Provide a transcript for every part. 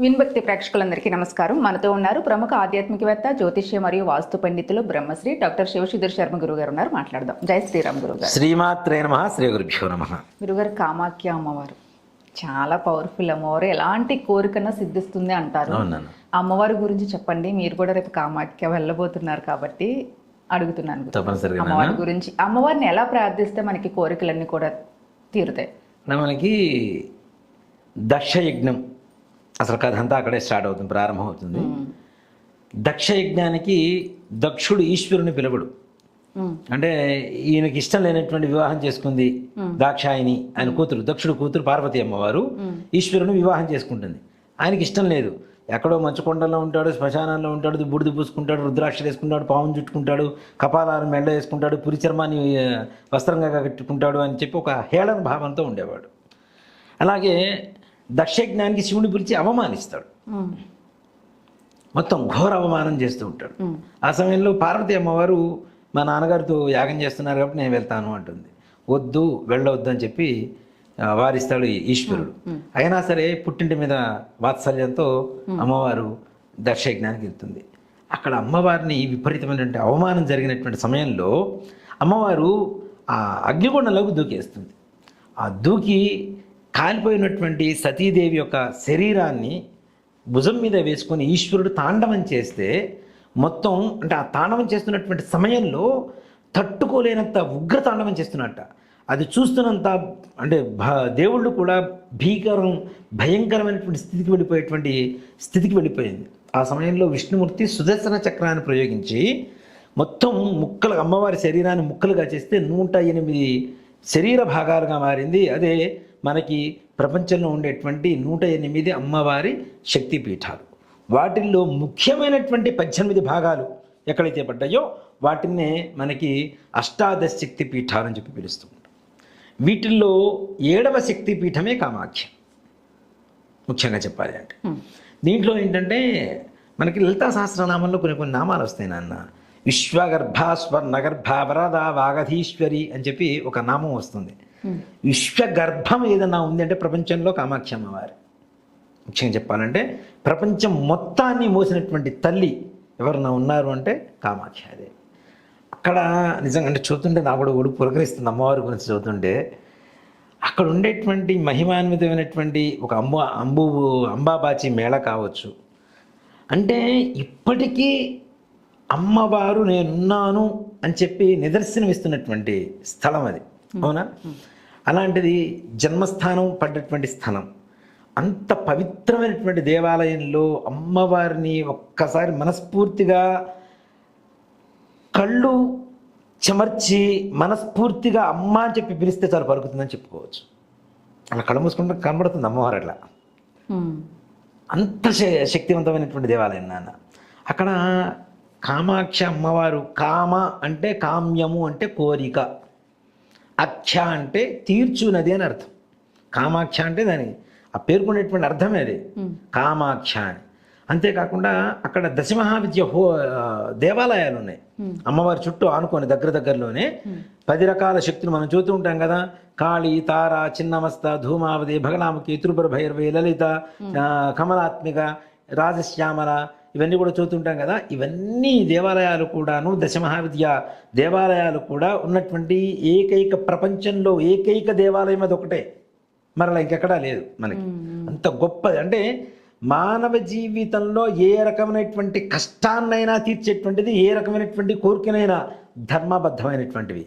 విన్భక్తి ప్రేక్షకులందరికీ నమస్కారం. మనతో ఉన్నారు ప్రముఖ ఆధ్యాత్మికవేత్త జ్యోతిష్య మరియు వాస్తు పండితులు బ్రహ్మశ్రీ డాక్టర్ శివశిధర్ శర్మ గురువు గారు ఉన్నారు. మాట్లాడదాం. జై శ్రీరామ్ గురువు గారు శ్రీమాత్రే నమ. శ్రీ గురుభ్యో నమ. గురుగారు కామాఖ్య అమ్మవారు. చాలా పవర్ఫుల్ అమ్మవారు. ఎలాంటి కోరికన్నా సిద్ధిస్తుంది అంటారు. అమ్మవారి గురించి చెప్పండి. మీరు కూడా రేపు కామాఖ్య వెళ్ళబోతున్నారు కాబట్టి అడుగుతున్నాను అమ్మవారి గురించి. అమ్మవారిని ఎలా ప్రార్థిస్తే మనకి కోరికలన్నీ కూడా తీరుతాయి? మనకి దక్ష యజ్ఞం అసలు కథ అంతా అక్కడే స్టార్ట్ అవుతుంది ప్రారంభం అవుతుంది. దక్ష యజ్ఞానికి దక్షుడు ఈశ్వరుని పిలవడు. అంటే ఈయనకి ఇష్టం లేనటువంటి వివాహం చేసుకుంది దాక్షాయిని ఆయన కూతురు దక్షుడు కూతురు పార్వతి అమ్మవారు ఈశ్వరుని వివాహం చేసుకుంటుంది. ఆయనకి ఇష్టం లేదు. ఎక్కడో మంచు కొండల్లో ఉంటాడు శ్మశానాల్లో ఉంటాడు బూడిద పూసుకుంటాడు రుద్రాక్షలు వేసుకుంటాడు పావును చుట్టుకుంటాడు కపాలాలు మెళ్ళ వేసుకుంటాడు పురి చర్మాన్ని వస్త్రంగా కట్టుకుంటాడు అని చెప్పి ఒక హేళన భావంతో ఉండేవాడు. అలాగే దక్షయజ్ఞానికి శివుని పిలిచి అవమానిస్తాడు. మొత్తం ఘోర అవమానం చేస్తూ ఉంటాడు. ఆ సమయంలో పార్వతి అమ్మవారు మా నాన్నగారితో యాగం చేస్తున్నారు కాబట్టి నేను వెళ్తాను అంటుంది. వద్దు వెళ్ళవద్దు అని చెప్పి వారిస్తాడు ఈశ్వరుడు. అయినా సరే పుట్టింటి మీద వాత్సల్యంతో అమ్మవారు దర్శయజ్ఞానికి వెళ్తుంది. అక్కడ అమ్మవారిని విపరీతమైనటువంటి అవమానం జరిగినటువంటి సమయంలో అమ్మవారు ఆ అగ్నిగుండంలోకి దూకేస్తుంది. ఆ దూకి కాలిపోయినటువంటి సతీదేవి యొక్క శరీరాన్ని భుజం మీద వేసుకొని ఈశ్వరుడు తాండవం చేస్తే మొత్తం అంటే ఆ తాండవం చేస్తున్నటువంటి సమయంలో తట్టుకోలేనంత ఉగ్ర తాండవం చేస్తున్నట్ట. అది చూస్తున్నంత అంటే భ- దేవుళ్ళు కూడా భీకరం భయంకరమైనటువంటి స్థితికి వెళ్ళిపోయేటువంటి స్థితికి వెళ్ళిపోయింది. ఆ సమయంలో విష్ణుమూర్తి సుదర్శన చక్రాన్ని ప్రయోగించి మొత్తం ముక్కలు అమ్మవారి శరీరాన్ని ముక్కలుగా చేస్తే నూట ఎనిమిది శరీర భాగాలుగా మారింది. అదే మనకి ప్రపంచంలో ఉండేటువంటి నూట ఎనిమిది అమ్మవారి శక్తి పీఠాలు వాటిల్లో ముఖ్యమైనటువంటి పద్దెనిమిది భాగాలు ఎక్కడైతే పడ్డాయో వాటినే మనకి అష్టాదశ శక్తి పీఠాలు అని చెప్పి పిలుస్తూ ఉంటాం వీటిల్లో ఏడవ శక్తి పీఠమే కామాఖ్య. ముఖ్యంగా చెప్పాలి అంటే. దీంట్లో ఏంటంటే మనకి లలితా సహస్రనామంలో కొన్ని కొన్ని నామాలు వస్తాయి నాన్న. విశ్వగర్భ స్వర్ణగర్భ వరద వాగధీశ్వరి అని చెప్పి ఒక నామం వస్తుంది. విశ్వగర్భం ఏదన్నా ఉంది అంటే ప్రపంచంలో కామాక్షి అమ్మవారి. ముఖ్యంగా చెప్పాలంటే ప్రపంచం మొత్తాన్ని మోసినటువంటి తల్లి ఎవరన్నా ఉన్నారు అంటే కామాఖ్యాదేవి అక్కడ నిజంగా అంటే చూస్తుంటే నా కూడా ఊడు పురకరిస్తుంది అమ్మవారి గురించి చదువుతుంటే అక్కడ ఉండేటువంటి మహిమాన్వితమైనటువంటి ఒక అంబు అంబు అంబాబాచి మేళ కావచ్చు. అంటే ఇప్పటికీ అమ్మవారు నేనున్నాను అని చెప్పి నిదర్శనం ఇస్తున్నటువంటి స్థలం అది. అవునా? అలాంటిది జన్మస్థానం పడ్డటువంటి స్థలం. అంత పవిత్రమైనటువంటి దేవాలయంలో అమ్మవారిని ఒక్కసారి మనస్ఫూర్తిగా కళ్ళు చెమర్చి మనస్ఫూర్తిగా అమ్మ అని చెప్పి పిలిస్తే చాలు పలుకుతుందని చెప్పుకోవచ్చు. అలా కళ్ళు మూసుకుంటే కనబడుతుంది అమ్మవారు అట్లా. అంత శక్తివంతమైనటువంటి దేవాలయం నాన్న. అక్కడ కామాక్ష అమ్మవారు కామ అంటే కామ్యము అంటే కోరిక. అక్ష అంటే తీర్చునది అని అర్థం. కామాక్ష అంటే దాని ఆ పేర్కొనేటువంటి అర్థమే అది. కామాక్ష అని. అంతేకాకుండా అక్కడ దశమహావిద్య హో దేవాలయాలు ఉన్నాయి. అమ్మవారి చుట్టూ ఆనుకొని దగ్గర దగ్గరలోనే పది రకాల శక్తులు మనం చూస్తూ ఉంటాం కదా. కాళి తార చిన్నమస్త ధూమావతి భగలాముఖి త్రిపుర భైరవి లలిత కమలాత్మిక రాజశ్యామల ఇవన్నీ కూడా చూస్తుంటాం కదా. ఇవన్నీ దేవాలయాలు కూడాను దశమహావిద్య దేవాలయాలు కూడా ఉన్నటువంటి ఏకైక ప్రపంచంలో ఏకైక దేవాలయం అది ఒకటే. మరలా ఇంకెక్కడా లేదు మనకి. అంత గొప్పది. అంటే మానవ జీవితంలో ఏ రకమైనటువంటి కష్టాన్నైనా తీర్చేటువంటిది ఏ రకమైనటువంటి కోరికనైనా ధర్మబద్ధమైనటువంటివి.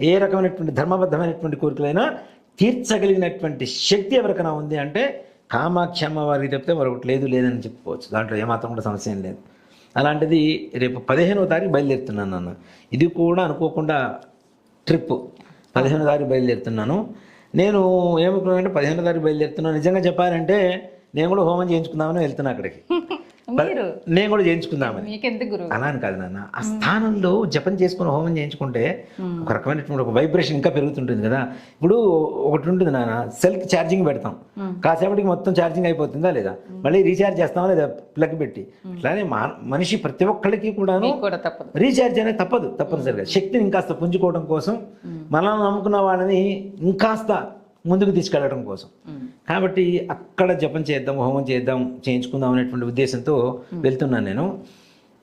ఏ రకమైనటువంటి ధర్మబద్ధమైనటువంటి కోరికలైనా తీర్చగలిగినటువంటి శక్తి ఎవరికైనా ఉంది అంటే కామాక్షి అమ్మవారికి చెప్తే మరొకటి లేదు లేదని చెప్పుకోవచ్చు. దాంట్లో ఏమాత్రం కూడా సమస్య ఏం లేదు. అలాంటిది రేపు పదిహేనవ తారీఖు బయలుదేరుతున్నాను నన్ను. ఇది కూడా అనుకోకుండా ట్రిప్. పదిహేనో తారీఖు బయలుదేరుతున్నాను. నేను ఏమనుకున్నానంటే పదిహేనో తారీఖు బయలుదేరుతున్నాను. నిజంగా చెప్పాలంటే నేను కూడా హోమం చేయించుకుందామని వెళ్తున్నా అక్కడికి. నేను కూడా చేయించుకుందామని. మీకెందుకు గురువు? అలా అని కాదు నాన్న. ఆ స్థానంలో జపం చేసుకుని హోమం చేయించుకుంటే ఒక రకమైనటువంటి ఒక వైబ్రేషన్ ఇంకా పెరుగుతుంటుంది కదా. ఇప్పుడు ఒకటి ఉంటుంది నాన్న సెల్కి ఛార్జింగ్ పెడతాం. కాసేపటికి మొత్తం ఛార్జింగ్ అయిపోతుందా లేదా? మళ్ళీ రీఛార్జ్ చేస్తామా లేదా? ప్లగ్ పెట్టి. అట్లానే మనిషి ప్రతి ఒక్కరికి కూడా రీఛార్జ్ అనేది తప్పదు తప్పనిసరిగా. శక్తిని ఇంకాస్త పుంజుకోవడం కోసం మనల్ని నమ్ముకున్న వాళ్ళని ఇంకాస్త ముందుకు తీసుకెళ్ళడం కోసం. కాబట్టి అక్కడ జపం చేద్దాం హోమం చేద్దాం చేయించుకుందాం అనేటువంటి ఉద్దేశంతో వెళ్తున్నాను నేను.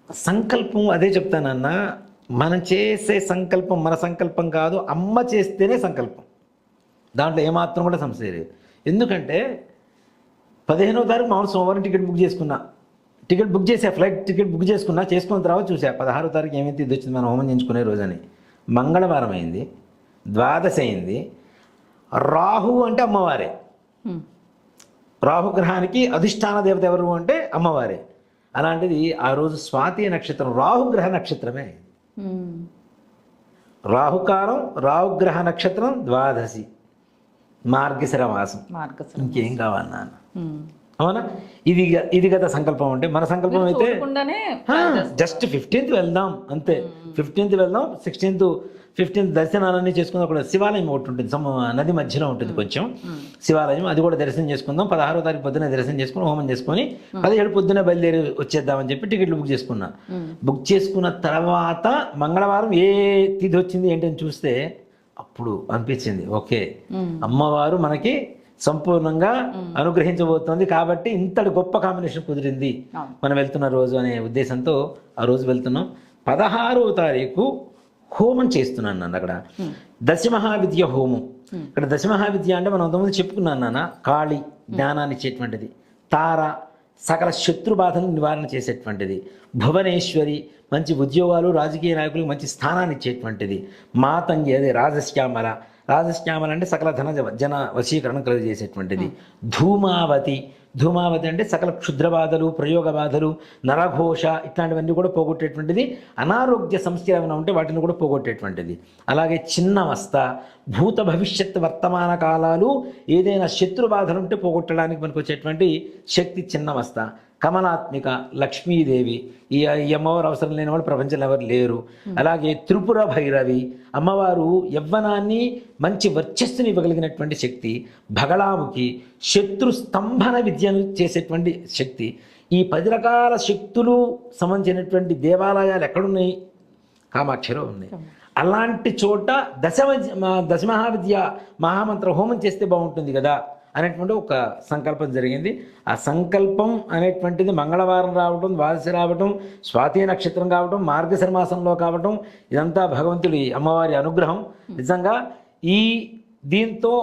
సంకల్పం అదే చెప్తానన్న మనం చేసే సంకల్పం మన సంకల్పం కాదు అమ్మ చేస్తేనే సంకల్పం. దాంట్లో ఏమాత్రం కూడా సమస్య లేదు. ఎందుకంటే పదిహేనో తారీఖు మామూలు సోమవారం టికెట్ బుక్ చేసుకున్నా. టికెట్ బుక్ చేసా ఫ్లైట్ టికెట్ బుక్ చేసుకున్నా చేసుకున్న తర్వాత చూసా పదహారో తారీఖు ఏమైతే ఇది వచ్చింది మనం హోమం చేయించుకునే రోజని. మంగళవారం అయింది ద్వాదశి అయింది రాహు అంటే అమ్మవారే. రాహుగ్రహానికి అధిష్టాన దేవత ఎవరు అంటే అమ్మవారే అలాంటిది ఆ రోజు స్వాతి నక్షత్రం రాహుగ్రహ నక్షత్రమే ఉమ్. రాహుకాలం రాహుగ్రహ నక్షత్రం ద్వాదశి మార్గశిర మాసం ఇంకేం కావాలి నాన్న. అవునా? ఇది ఇది కదా సంకల్పం అంటే మన సంకల్పం అయితే జస్ట్ ఫిఫ్టీన్త్ వెళ్దాం అంతే. ఫిఫ్టీన్త్ వెళ్దాం సిక్స్టీన్త్ ఫిఫ్టీన్త్ దర్శనాలన్నీ చేసుకుందాం అక్కడ శివాలయం ఒకటి ఉంటుంది సమ నది మధ్యలో ఉంటుంది కొంచెం. శివాలయం అది కూడా దర్శనం చేసుకుందాం. పదహారో తారీఖు పొద్దున దర్శనం చేసుకుని హోమం చేసుకొని పదిహేడు పొద్దున బయలుదేరి వచ్చేద్దామని చెప్పి టికెట్లు బుక్ చేసుకున్నా. బుక్ చేసుకున్న తర్వాత మంగళవారం ఏ తిథి వచ్చింది ఏంటని చూస్తే అప్పుడు అనిపించింది ఓకే. అమ్మవారు మనకి సంపూర్ణంగా అనుగ్రహించబోతోంది. కాబట్టి ఇంతటి గొప్ప కాంబినేషన్ కుదిరింది. మనం వెళ్తున్న రోజు అనే ఉద్దేశంతో ఆ రోజు వెళ్తున్నాం. పదహారవ తారీఖు హోమం చేస్తున్నాను నన్ను అక్కడ. దశమహావిద్య హోమం. ఇక్కడ దశమహావిద్య అంటే మనం అంతకుముందు చెప్పుకున్నాను నాన్న. కాళి జ్ఞానాన్ని ఇచ్చేటువంటిది. తార సకల శత్రు బాధను నివారణ చేసేటువంటిది. భువనేశ్వరి మంచి ఉద్యోగాలు రాజకీయ నాయకులకు మంచి స్థానాన్ని ఇచ్చేటువంటిది. మాతంగి అదే రాజశ్యామల రాజశ్యామల అంటే సకల ధన జన వశీకరణ కలుగజేసేటువంటిది. ధూమావతి ధూమావతి అంటే సకల క్షుద్ర బాధలు ప్రయోగ బాధలు నరఘోష ఇట్లాంటివన్నీ కూడా పోగొట్టేటువంటిది. అనారోగ్య సమస్యలు ఏమైనా ఉంటే వాటిని కూడా పోగొట్టేటువంటిది. అలాగే చిన్నవస్థ భూత భవిష్యత్ వర్తమాన కాలాలు ఏదైనా శత్రు బాధలు ఉంటే పోగొట్టడానికి మనకు వచ్చేటువంటి శక్తి చిన్నవస్థ కమలాత్మిక లక్ష్మీదేవి ఈ అమ్మవారు అవసరం లేని వాళ్ళు ప్రపంచంలో ఎవరు లేరు. అలాగే త్రిపుర భైరవి అమ్మవారు యవ్వనాన్ని మంచి వర్చస్సుని ఇవ్వగలిగినటువంటి శక్తి భగళాముఖి శత్రు స్తంభన విద్యను చేసేటువంటి శక్తి. ఈ పది రకాల శక్తులు సంబంధించినటువంటి దేవాలయాలు ఎక్కడున్నాయి? కామాక్షిలో ఉన్నాయి. అలాంటి చోట దశ దశమహావిద్య మహామంత్ర హోమం చేస్తే బాగుంటుంది కదా? అనేటువంటి ఒక సంకల్పం జరిగింది. ఆ సంకల్పం అనేటువంటిది మంగళవారం రావడం ద్వాదశి రావడం స్వాతి నక్షత్రం కావడం మార్గశిర మాసంలో కావడం ఇదంతా భగవంతుడి అమ్మవారి అనుగ్రహం. నిజంగా ఈ దీంతో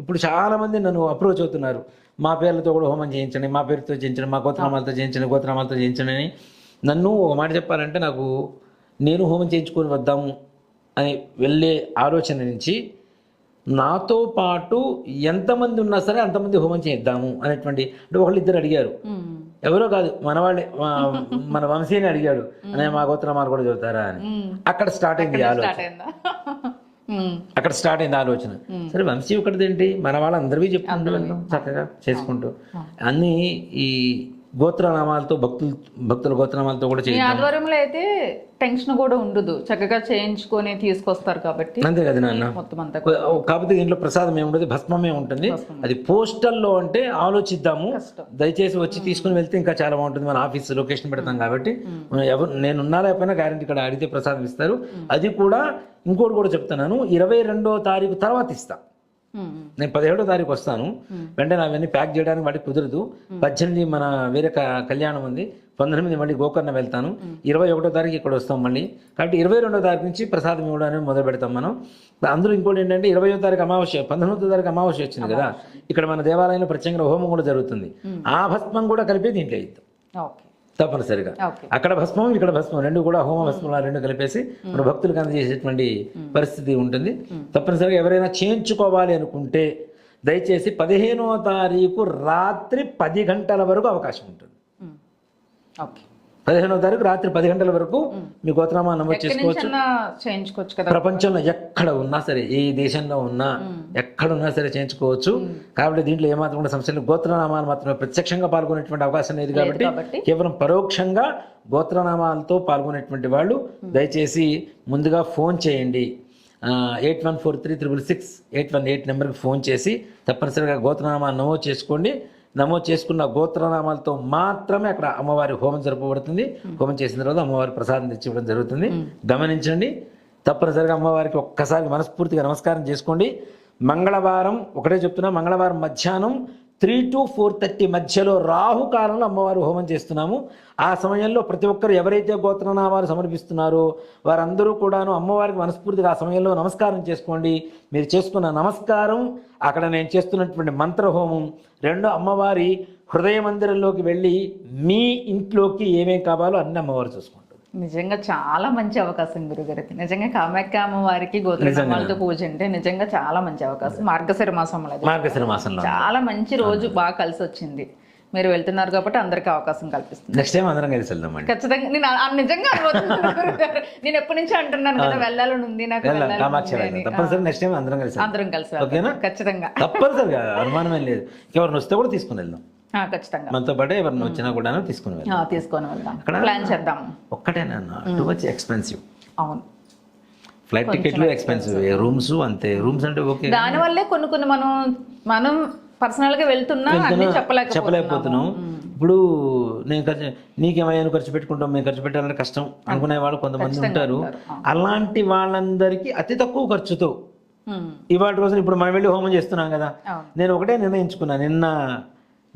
ఇప్పుడు చాలామంది నన్ను అప్రోచ్ అవుతున్నారు. మా పేర్లతో కూడా హోమం చేయించండి మా పేరుతో చేయించండి మా గోత్రనామాలతో చేయించండి గోత్రనామాలతో చేయించండి అని నన్ను ఒక మాట చెప్పాలంటే నాకు నేను హోమం చేయించుకొని వద్దాము అని వెళ్ళే ఆలోచన నుంచి నాతో పాటు ఎంతమంది ఉన్నా సరే అంతమంది హోమం చేద్దాము అనేటువంటి అంటే ఒకళ్ళు ఇద్దరు అడిగారు. ఎవరో కాదు మన వాళ్ళే మా- మన వంశీని అడిగాడు అనే మా గోత్రనామాలు కూడా చదువుతారా అని. అక్కడ స్టార్ట్ అయింది ఆలోచన. అక్కడ స్టార్ట్ అయింది ఆలోచన. సరే వంశీ ఒకటిది ఏంటి మన వాళ్ళందరివి చెప్పుకుంటూ చక్కగా చేసుకుంటూ. అన్ని ఈ గోత్రనామాలతో భక్తులు భక్తుల గోత్రనామాలతో కూడా మీ చేయాలి ఆధ్వర్యంలో అయితే టెన్షన్ కూడా ఉండదు. చక్కగా చేయించుకొని తీసుకొస్తారు కాబట్టి అంతే కదా నాన్న? మొత్తం అంతా కాకపోతే దీంట్లో ప్రసాదం ఏముంటుంది భస్మమే ఉంటుంది. అది పోస్టల్లో అంటే ఆలోచిద్దాము. కష్టం. దయచేసి వచ్చి తీసుకుని వెళ్తే ఇంకా చాలా బాగుంటుంది. మన ఆఫీస్ లొకేషన్ పెడతాం కాబట్టి. మనం ఎవరు నేను ఉన్నా లేకపోయినా గ్యారంటీ ఇక్కడ అడిగితే ప్రసాదం ఇస్తారు. అది కూడా ఇంకోటి కూడా చెప్తున్నాను. ఇరవై రెండో తారీఖు తర్వాత ఇస్తా. ఉమ్. నేను పదిహేడో తారీఖు వస్తాను. వెంటనే అవన్నీ ప్యాక్ చేయడానికి వాటికి కుదరదు. పద్దెనిమిది మన వేరే కళ్యాణం ఉంది. పంతొమ్మిది మళ్ళీ గోకర్ణ వెళ్తాను. ఇరవై ఒకటో తారీఖు ఇక్కడ వస్తాం మళ్ళీ. కాబట్టి ఇరవై రెండో తారీఖు నుంచి ప్రసాదం ఇవ్వడానికి మొదలు పెడతాం మనం. అందులో ఇంకోటి ఏంటంటే ఇరవయో తారీఖు అమావాస్య పంతొమ్మిదో తారీఖు అమావాస్య వచ్చింది కదా. ఇక్కడ మన దేవాలయంలో ప్రత్యేకంగా హోమం కూడా జరుగుతుంది. ఆ భస్మం కూడా కలిపి దీంట్లో ఇద్దాం. ఓకే. తప్పనిసరిగా. అక్కడ భస్మం ఇక్కడ భస్మం రెండు కూడా హోమ భస్మం రెండు కలిపేసి మన భక్తులకు అందజేసేటువంటి పరిస్థితి ఉంటుంది. తప్పనిసరిగా ఎవరైనా చేయించుకోవాలి అనుకుంటే దయచేసి పదిహేనవ తారీఖు రాత్రి పది గంటల వరకు అవకాశం ఉంటుంది. ఓకే. పదిహేనవ తారీఖు రాత్రి పది గంటల వరకు మీ గోత్రనామా నమోదు ఎక్కడి చేసుకోవచ్చు. ప్రపంచంలో ఎక్కడ ఉన్నా సరే ఏ దేశంలో ఉన్నా ఎక్కడున్నా సరే చేయించుకోవచ్చు. కాబట్టి దీంట్లో ఏమాత్రం కూడా సమస్యలు గోత్రనామాలు మాత్రమే ప్రత్యక్షంగా పాల్గొనేటువంటి అవకాశం లేదు కాబట్టి కేవలం పరోక్షంగా గోత్రనామాలతో పాల్గొనేటువంటి వాళ్ళు దయచేసి ముందుగా ఫోన్ చేయండి. Eight one four three triple six eight one eight నెంబర్కి ఫోన్ చేసి తప్పనిసరిగా గోత్రనామాలు నమోదు చేసుకోండి. నమోదు చేసుకున్న గోత్రనామాలతో మాత్రమే అక్కడ అమ్మవారి హోమం జరపబడుతుంది. హోమం చేసిన తర్వాత అమ్మవారి ప్రసాదం తెచ్చి ఇవ్వడం జరుగుతుంది. గమనించండి తప్పనిసరిగా అమ్మవారికి ఒక్కసారి మనస్ఫూర్తిగా నమస్కారం చేసుకోండి. మంగళవారం ఒకటే చెప్తున్నా మంగళవారం మధ్యాహ్నం త్రీ టు ఫోర్ థర్టీ మధ్యలో రాహుకాలంలో అమ్మవారు హోమం చేస్తున్నాము. ఆ సమయంలో ప్రతి ఒక్కరు ఎవరైతే గోత్రనామాలు సమర్పిస్తున్నారో వారందరూ కూడాను అమ్మవారికి మనస్ఫూర్తిగా ఆ సమయంలో నమస్కారం చేసుకోండి. మీరు చేసుకున్న నమస్కారం అక్కడ నేను చేస్తున్నటువంటి మంత్రహోమం రెండో అమ్మవారి హృదయ మందిరంలోకి వెళ్ళి మీ ఇంట్లోకి ఏమేం కావాలో అన్ని అమ్మవారు చూసుకోండి. నిజంగా చాలా మంచి అవకాశం గురుగారు నిజంగా కామాఖ్య అమ్మవారికి గోత్రనామాలతో పూజ అంటే నిజంగా చాలా మంచి అవకాశం. మార్గశిర మాసంలో. మార్గశిర మాసంలో చాలా మంచి రోజు బాగా కలిసి వచ్చింది మీరు వెళ్తున్నారు కాబట్టి అందరికీ అవకాశం కల్పిస్తుంది నెక్స్ట్ టైం అందరం కలిసి వెళ్దామండి. ఖచ్చితంగా. నేను నిజంగా. నేను ఎప్పటి నుంచి అంటున్నాను కదా వెళ్ళాలని ఉంది నాకు వెళ్దాం వెళ్దాం. తప్పనిసరి నెక్స్ట్ టైం అందరం కలిసి వెళ్దాం. అందరం కలిసి వెళ్దాం. ఓకేనా? ఖచ్చితంగా. తప్పనిసరిగా. అనుమానమేం లేదు. ఎవరిని వస్తే కూడా తీసుకుని వెళ్దాం. ఖచ్చితంగా. మనతో పాటే ఎవరిని వచ్చినా కూడా తీసుకుని వెళ్దాం. తీసుకొని వెళ్దాం. ప్లాన్ చేద్దాం. ఒక్కటేనన్నా టూ మచ్ ఎక్స్పెన్సివ్ అవును. ఫ్లైట్ టికెట్లు ఎక్స్పెన్సివ్ రూమ్స్ అంతే. రూమ్స్ అంటే ఓకే దాని వల్లే కొన్ని కొన్ని మనం మనం పర్సనల్గా వెళ్తున్నా అన్ని చెప్పలేకపోతున్నాం. ఇప్పుడు నేను ఖర్చు నీకేమయ్యాను ఖర్చు పెట్టుకుంటాం మేము ఖర్చు పెట్టాలంటే కష్టం అనుకునే వాళ్ళు కొంతమంది ఉంటారు. అలాంటి వాళ్ళందరికీ అతి తక్కువ ఖర్చుతో ఇవాళ రోజున ఇప్పుడు మనం వెళ్ళి హోమం చేస్తున్నాం కదా. నేను ఒకటే నిర్ణయించుకున్నా. నిన్న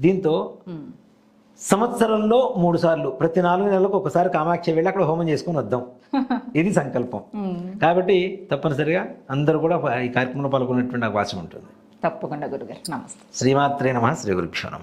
దీంతో. సంవత్సరంలో మూడు సార్లు ప్రతి నాలుగు నెలలకు ఒకసారి కామాక్షి వెళ్ళి అక్కడ హోమం చేసుకొని వద్దాం. ఇది సంకల్పం. కాబట్టి తప్పనిసరిగా అందరూ కూడా ఈ కార్యక్రమంలో పాల్గొనేటువంటి అవకాశం ఉంటుంది. తప్పకుండా గురుగారు. నమస్తే. శ్రీమాత్రే నమ శ్రీ గురుభ్యో నమ.